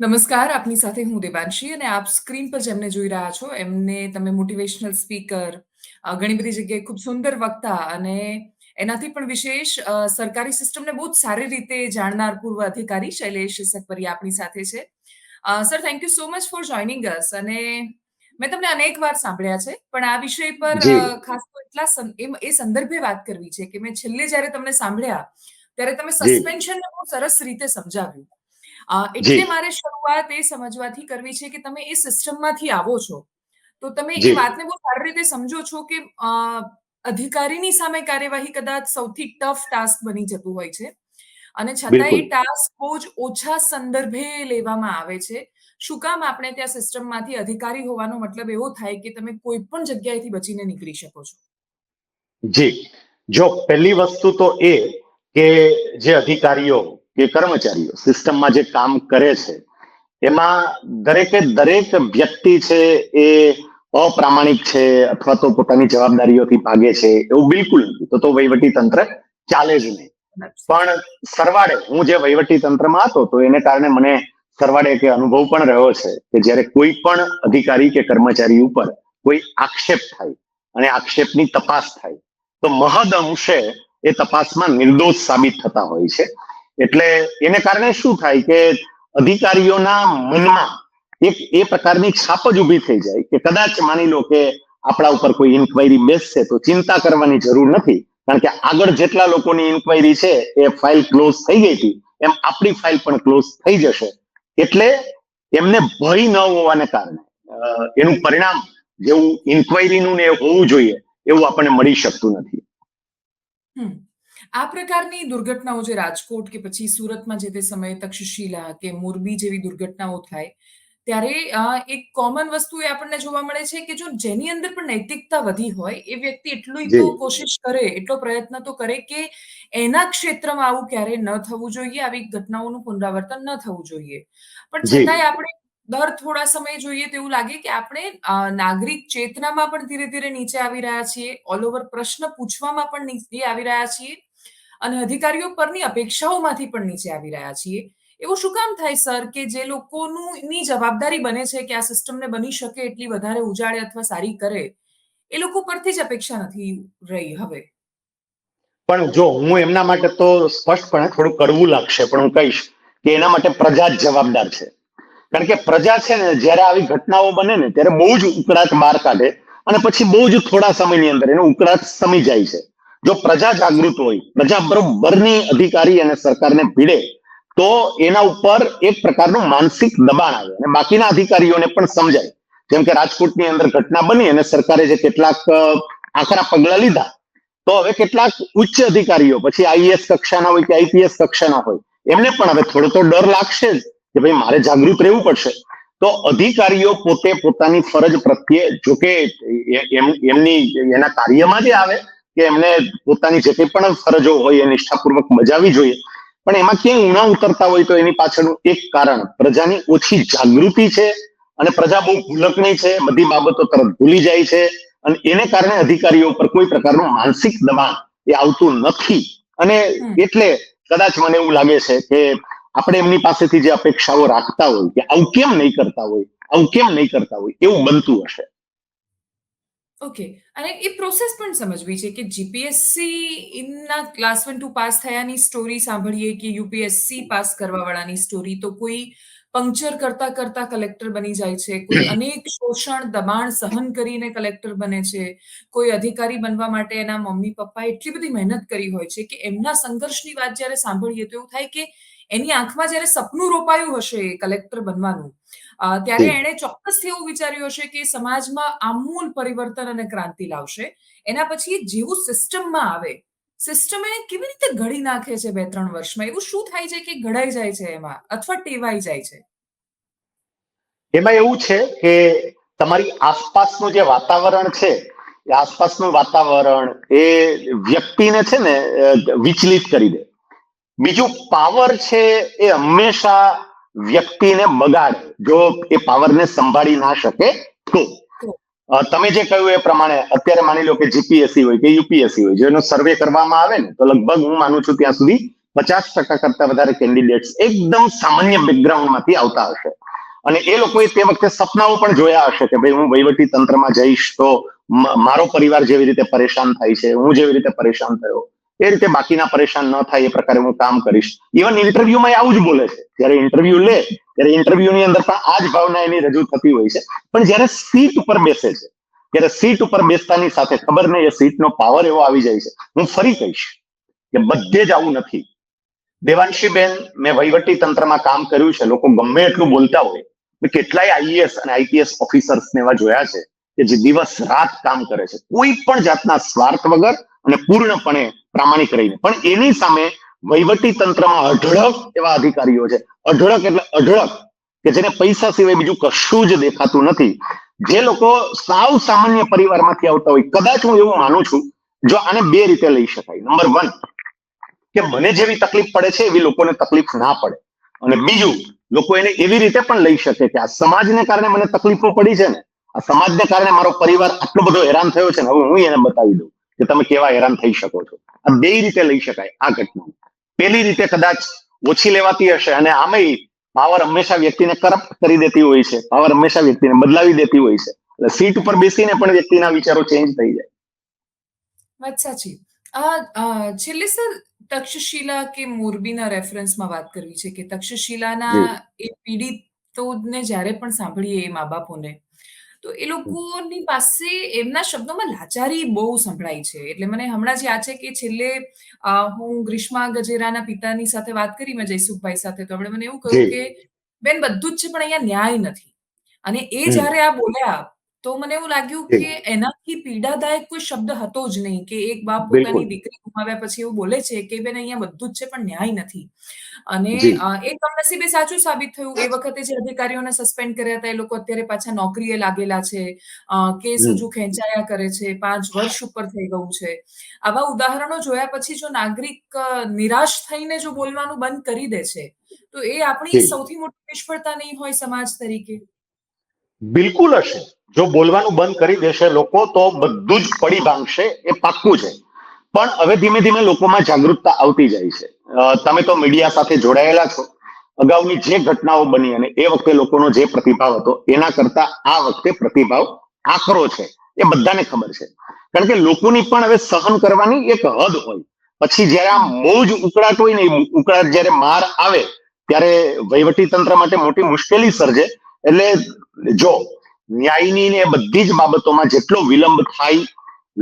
નમસ્કાર આપની સાથે હું દેવાંશી અને આપ સ્ક્રીન પર જેમને જોઈ રહ્યા છો એમને તમે મોટિવેશનલ સ્પીકર ઘણી બધી જગ્યાએ ખૂબ સુંદર વક્તા અને એનાથી પણ વિશેષ સરકારી સિસ્ટમને બહુ જ સારી રીતે જાણનાર પૂર્વ અધિકારી શૈલેષ સકવરી આપણી સાથે છે. Sir thank you so much for joining us અને મેં તમને અનેક વાર સાંભળ્યા છે પણ આ વિષય પર ખાસ તો એટલા એ સંદર્ભે વાત કરવી છે કે મેં છેલ્લે જ્યારે તમને સાંભળ્યા ત્યારે તમે સસ્પેન્શનને બહુ સરસ રીતે સમજાવ્યું. એટલે મારે શરૂઆત એ સમજવાથી કરવી છે કે તમે એ સિસ્ટમમાંથી આવો છો. તો તમે એ વાતને બહુ સારી રીતે સમજો છો કે અધિકારીની સામે કાર્યવાહી કદાચ સૌથી ટફ ટાસ્ક બની જતું હોય છે. અને છતાં એ ટાસ્ક બહુ જ ઓછા સંદર્ભે લેવામાં આવે છે. શું કામ આપણે ત્યાં સિસ્ટમમાંથી અધિકારી હોવાનો મતલબ એવો થાય કે તમે કોઈ પણ જગ્યાએથી બચીને નીકળી શકો છો? જી. જો પહેલી વસ્તુ તો એ કે જે અધિકારીઓ કે કર્મચારીઓ, સિસ્ટમમાં જે કામ કરે છે, એમાં દરેકે દરેક વ્યક્તિ છે એ અપ્રામાણિક છે અથવા તો પોતાની જવાબદારીઓથી ભાગે છે એવું બિલકુલ નથી. તો તો વહીવટી તંત્ર ચાલે જ નહીં. પણ સરવાળે, હું જે વહીવટી તંત્રમાં હતો, તો એને કારણે મને સરવાળે કે અનુભવ પણ રહ્યો છે કે જ્યારે કોઈ પણ અધિકારી કે કર્મચારી ઉપર કોઈ આક્ષેપ થાય અને આક્ષેપની તપાસ થાય, તો મહદ અંશે એ તપાસમાં નિર્દોષ સાબિત થતા હોય છે. એટલે એને કારણે શું થાય કે અધિકારીઓના મનમાં એક, એ પ્રકારની છાપ જ ઊભી થઈ જાય કે કદાચ માની લો કે આપણા ઉપર કોઈ ઇન્કવાયરી બેસશે તો ચિંતા કરવાની જરૂર નથી. કારણ કે આગળ જેટલા લોકોની ઇન્કવાયરી છે એ ફાઇલ ક્લોઝ થઈ ગઈ હતી, એમ આપણી ફાઇલ પણ ક્લોઝ થઈ જશે. એટલે એમને ભય ન હોવાને કારણે એનું પરિણામ જેવું ઇન્કવાયરીનું ને હોવું જોઈએ એવું આપણને મળી શકતું નથી. હમ. આ પ્રકારની દુર્ઘટનાઓ જે રાજકોટ કે પછી સુરતમાં જે તે સમયે તક્ષશિલા કે મોરબી જેવી દુર્ઘટનાઓ થાય ત્યારે એક કોમન વસ્તુ એ આપણને જોવા મળે છે કે જો જેની અંદર પણ નૈતિકતા વધી હોય એ વ્યક્તિ એટલું તો કોશિશ કરે એટલો પ્રયત્ન તો કરે કે એના ક્ષેત્રમાં આવું ક્યારેય ન થવું જોઈએ આવી ઘટનાઓનું પુનરાવર્તન ન થવું જોઈએ. પણ છતાંય આપણે દર થોડા સમય જોઈએ તો એવું લાગે કે આપણે નાગરિક ચેતનામાં પણ ધીરે ધીરે નીચે આવી રહ્યા છીએ ઓલ ઓવર પ્રશ્ન પૂછવામાં પણ નીચે આવી રહ્યા છીએ અને અધિકારીઓ પરની અપેક્ષાઓમાંથી પણ નીચે આવી રહ્યા છીએ. એવું શું કામ થાય, સર, કે જે લોકોનું ની જવાબદારી બને છે કે આ સિસ્ટમને બની શકે, એટલી વધારે ઉજાળે અથવા સારી કરે, એ લોકો પરથી જ અપેક્ષા નથી રહી હવે? પણ જો હું એમના માટે તો સ્પષ્ટપણે થોડું કરવું લાગશે, પણ હું કહીશ કે એના માટે પ્રજા જ જવાબદાર છે. કારણ કે પ્રજા છે ને, જ્યારે આવી ઘટનાઓ બને ને, ત્યારે બહુ જ ઉકળાટ બહાર કાઢે અને પછી બહુ જ થોડા સમયની અંદર એનો ઉકળાટ સમી જાય છે. જો પ્રજા જાગૃત હોય, પ્રજા બરોબરની અધિકારી અને સરકારને ભીડે, તો એના ઉપર એક પ્રકારનું માનસિક દબાણ આવે અને બાકીના અધિકારીઓને પણ સમજાય. જેમ કે રાજકોટની અંદર ઘટના બની અને સરકારે જે કેટલાક આકરા પગલા લીધા, તો હવે કેટલાક ઉચ્ચ અધિકારીઓ, પછી આઈએસ કક્ષાના હોય કે આઈપીએસ કક્ષાના હોય, એમને પણ હવે થોડો તો ડર લાગશે જ કે ભાઈ મારે જાગૃત રહેવું પડશે. તો અધિકારીઓ પોતે પોતાની ફરજ પ્રત્યે, જોકે એમની, એના કાર્યમાં જે આવે કે એમને પોતાની જે કંઈ પણ ફરજો હોય એ નિષ્ઠાપૂર્વક બજાવવી જોઈએ. પણ એમાં ક્યાંય ઊણા ઉતરતા હોય તો એની પાછળનું એક કારણ પ્રજાની ઓછી જાગૃતિ છે અને પ્રજા બહુ ભૂલકણી છે બધી બાબતો તરત ભૂલી જાય છે અને એને કારણે અધિકારીઓ પર કોઈ પ્રકારનું માનસિક દબાણ એ આવતું નથી. અને એટલે કદાચ મને એવું લાગે છે કે આપણે એમની પાસેથી જે અપેક્ષાઓ રાખતા હોય કે આવું કેમ નહીં કરતા હોય આવું કેમ નહીં કરતા હોય એવું બનતું હશે. ઓકે. અને એ પ્રોસેસ પણ સમજવી છે કે જીપીએસસી ના ક્લાસ વન ટુ પાસ થયાની સ્ટોરી સાંભળીએ કે યુપીએસસી પાસ કરવા વાળાની સ્ટોરી તો કોઈ પંક્ચર કરતા કરતા કલેક્ટર બની જાય છે કોઈ અનેક શોષણ દબાણ સહન કરીને કલેક્ટર બને છે કોઈ અધિકારી બનવા માટે એના મમ્મી પપ્પાએ એટલી બધી મહેનત કરી હોય છે કે એમના સંઘર્ષની વાત જ્યારે સાંભળીએ તો એવું થાય કે એની આંખમાં જ્યારે સપનું રોપાયું હશે કલેક્ટર બનવાનું ત્યારે એણે ચોક્કસથી એવું વિચાર્યું હશે કે સમાજમાં આમૂલ પરિવર્તન અને ક્રાંતિ લાવશે. એના પછી જેવું સિસ્ટમમાં આવે સિસ્ટમ એને કેવી રીતે ઘડી નાખે છે બે ત્રણ વર્ષમાં? એવું શું થાય છે કે ઘડાઈ જાય છે એમાં અથવા ટેવાઈ જાય છે? એમાં એવું છે કે તમારી આસપાસનું જે વાતાવરણ છે આસપાસનું વાતાવરણ એ વ્યક્તિને છે ને વિચલિત કરી દે. બીજું પાવર છે એ હંમેશા વ્યક્તિને બગાડે. જો એ પાવરને સંભાળી ના શકે તો. તમે જે કહ્યું એ પ્રમાણે, અત્યારે માની લો કે જીપીએસસી હોય કે યુપીએસસી હોય, જેનો સર્વે કરવામાં આવે ને, તો લગભગ હું માનું છું ત્યાં સુધી પચાસ ટકા કરતા વધારે કેન્ડિડેટ્સ એકદમ સામાન્ય બેકગ્રાઉન્ડમાંથી આવતા હશે. અને એ લોકોએ તે વખતે સપનાઓ પણ જોયા હશે કે ભાઈ હું વહીવટી તંત્રમાં જઈશ તો મારો પરિવાર જેવી રીતે પરેશાન થાય છે, હું જેવી રીતે પરેશાન થયો. એ રીતે બાકીના પરેશાન ન થાય એ પ્રકારે હું કામ કરીશ. ઇવન ઇન્ટરવ્યુમાં આવું જ બોલે છે. જ્યારે ઇન્ટરવ્યુ લે, ત્યારે ઇન્ટરવ્યુની અંદર પણ આ જ ભાવના એની રજૂ થતી હોય છે. પણ જ્યારે સીટ ઉપર બેસે છે ત્યારે સીટ ઉપર બેસતાની સાથે ખબર નહીં, એ સીટનો પાવર એવો આવી જાય છે. હું ફરી કહીશ કે બધે જ આવું નથી. દેવાંશીબેન, મેં વહીવટી તંત્રમાં કામ કર્યું છે. લોકો ગમે એટલું બોલતા હોય. મેં કેટલાય આઈએએસ અને આઈપીએસ ઓફિસર્સ ને એવા જોયા છે કે જે દિવસ રાત કામ કરે છે. કોઈ પણ જાતના સ્વાર્થ વગર અને પૂર્ણપણે પ્રામાણિક રહીને પણ એની સામે વહીવટી તંત્રમાં અઢળક એવા અધિકારીઓ છે. અઢળક એટલે અઢળક કે જેને પૈસા સિવાય બીજું કશું જ દેખાતું નથી. જે લોકો સાવ સામાન્ય પરિવારમાંથી આવતા હોય, કદાચ હું એવું માનું છું, જો આને બે રીતે લઈ શકાય. નંબર વન, કે મને જેવી તકલીફ પડે છે, એવી લોકોને તકલીફ ના પડે. અને બીજું, લોકો એને એવી રીતે પણ લઈ શકે કે આ સમાજને કારણે મને તકલીફો પડી છે ને, આ સમાજને કારણે મારો પરિવાર આટલો બધો હેરાન થયો છે ને, હવે હું એને બતાવી દઉં કે તમે કેવા હેરાન થઈ શકો છો. આ બે રીતે લઈ શકાય આ ઘટના પેલી રીતે કદાચ ઓછી લેવાતી હશે અને આમેય પાવર હંમેશા વ્યક્તિને કરપ્ટ કરી દેતી હોય છે. પાવર હંમેશા વ્યક્તિને બદલાવી દેતી હોય છે. એટલે સીટ ઉપર બેસીને પણ વ્યક્તિના વિચારો ચેન્જ થઈ જાય. વાત સાચી. છેલ્લે સર તક્ષશિલા કે મોરબીના રેફરન્સમાં વાત કરવી છે કે તક્ષશિલાના એ પીડિતોને જ્યારે પણ સાંભળીએ એ મા બાપોને તો એ લોકોની પાસે એમના શબ્દોમાં લાચારી બહુ સંભળાય છે. એટલે મને હમણાં જ યાદ છે કે છેલ્લે હું ગ્રીષ્મા ગજેરાના પિતાની સાથે વાત કરી મેં જયસુખભાઈ સાથે તો એમણે મને એવું કહ્યું કે બેન બધું જ છે પણ અહીંયા ન્યાય નથી. અને એ. જ્યારે આ બોલ્યા તો મને એવું લાગ્યું કે એનાથી પીડાદાયક કોઈ શબ્દ હતો જ નહીં કે એક બાપ પોતાની દીકરી ગુમાવ્યા પછી એવું બોલે છે કે બેન અહીંયા બધું જ છે પણ ન્યાય નથી. અને એ કમનસીબે સાચું સાબિત થયું. એ વખતે જે અધિકારીઓને સસ્પેન્ડ કર્યા હતા એ લોકો અત્યારે પાછા નોકરીએ લાગેલા છે. કેસ હજુ ખેંચાયા કરે છે. પાંચ વર્ષ ઉપર થઈ ગયું છે. આવા ઉદાહરણો જોયા પછી જો નાગરિક નિરાશ થઈને જો બોલવાનું બંધ કરી દે છે તો એ આપણી સૌથી મોટી નિષ્ફળતા નહીં હોય સમાજ તરીકે? બિલકુલ હશે. જો બોલવાનું બંધ કરી દેશે લોકો, તો બધું જ પડી ભાંગશે, એ પાક્કું છે. પણ હવે ધીમે ધીમે લોકોમાં જાગૃતતા આવતી જાય છે. તમે તો મીડિયા સાથે જોડાયેલા છો. અગાઉની જે ઘટનાઓ બની અને એ વખતે લોકોનો જે પ્રતિભાવ હતો, એના કરતા આ વખતે પ્રતિભાવ આકરો છે. એ બધાને ખબર છે. કારણ કે લોકોની પણ હવે સહન કરવાની એક હદ હોય. પછી જ્યારે આ બહુ જ ઉકળાટ હોય ને, ઉકળાટ જ્યારે માર આવે, ત્યારે વહીવટી તંત્ર માટે મોટી મુશ્કેલી સર્જે એટલે જો ન્યાયની ને બધી જ બાબતોમાં જેટલો વિલંબ થાય,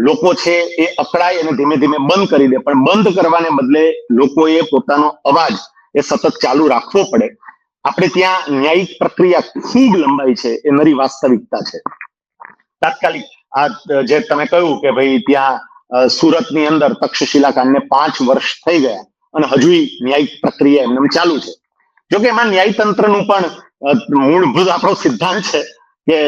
લોકો છે એ અકળાય અને ધીમે ધીમે બંધ કરી દે. પણ બંધ કરવાને બદલે લોકોએ પોતાનો અવાજ એ સતત ચાલુ રાખવો પડે. આપણે ત્યાં ન્યાયિક પ્રક્રિયા ખૂબ લંબાઈ છે, એ નરી વાસ્તવિકતા છે. તાત્કાલિક આ જે તમે કહ્યું કે ભાઈ ત્યાં સુરતની અંદર તક્ષશિલા કાંડને પાંચ વર્ષ થઈ ગયા અને હજુ ન્યાયિક પ્રક્રિયા એમને ચાલુ છે. જોકે એમાં ન્યાયતંત્રનું પણ મૂળભૂત આપણો સિદ્ધાંત છે કે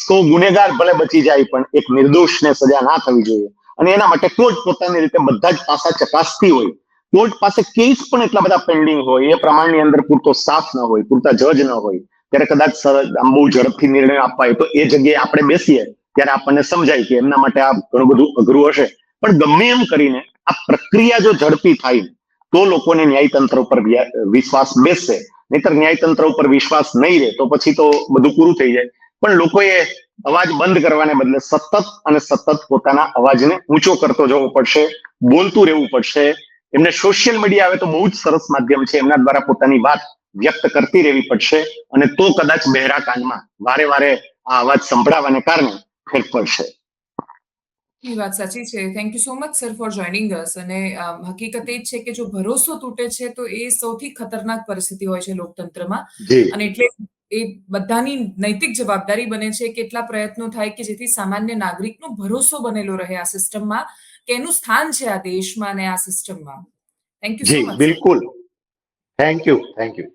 સો ગુનેગાર ભલે બચી જાય, પણ એક નિર્દોષને સજા ના થવી જોઈએ. અને એના માટે કોર્ટ પોતાની રીતે બધા જ પાસા ચકાસતી હોય. કોર્ટ પાસે કેસ પણ એટલા બધા પેન્ડિંગ હોય, એ પ્રમાણની અંદર પૂરતો સાફ ન હોય, પૂરતા જજ ન હોય. ત્યારે કદાચ આમ બહુ ઝડપથી નિર્ણય અપાય તો એ જગ્યાએ આપણે બેસીએ, ત્યારે આપણને સમજાય કે એમના માટે આ ઘણું બધું અઘરું હશે. પણ ગમે એમ કરીને આ પ્રક્રિયા જો ઝડપી થાય, તો લોકોને ન્યાયતંત્ર ઉપર વિશ્વાસ બેસશે નહીતર ન્યાયતંત્ર ઉપર વિશ્વાસ નહીં રહે, તો પછી તો બધું પૂરું થઈ જાય. પણ લોકોએ અવાજ બંધ કરવાને બદલે સતત અને સતત પોતાના અવાજને ઊંચો કરતો જવો પડશે, બોલતું રહેવું પડશે. એમને સોશિયલ મીડિયા આવે તો બહુ જ સરસ માધ્યમ છે, એમના દ્વારા પોતાની વાત વ્યક્ત કરતી રહેવી પડશે અને તો કદાચ બહેરા કાનમાં વારે વારે આ અવાજ સંભળાવાને કારણે ફેર પડશે. એ વાત સાચી છે. Thank you so much sir for joining us અને અમ, હકીકત એ જ છે કે જો ભરોસો તૂટે છે તો એ સૌથી ખતરનાક પરિસ્થિતિ હોય છે લોકતંત્રમાં. જી. અને એટલે એ બધાની નૈતિક જવાબદારી બને છે કે કેટલા પ્રયત્નો થાય કે જેથી સામાન્ય નાગરિકનો ભરોસો બનેલો રહે આ સિસ્ટમમાં કે એનું સ્થાન છે આ દેશમાં અને આ સિસ્ટમમાં. Thank you so ji much બિલકુલ. Thank you thank you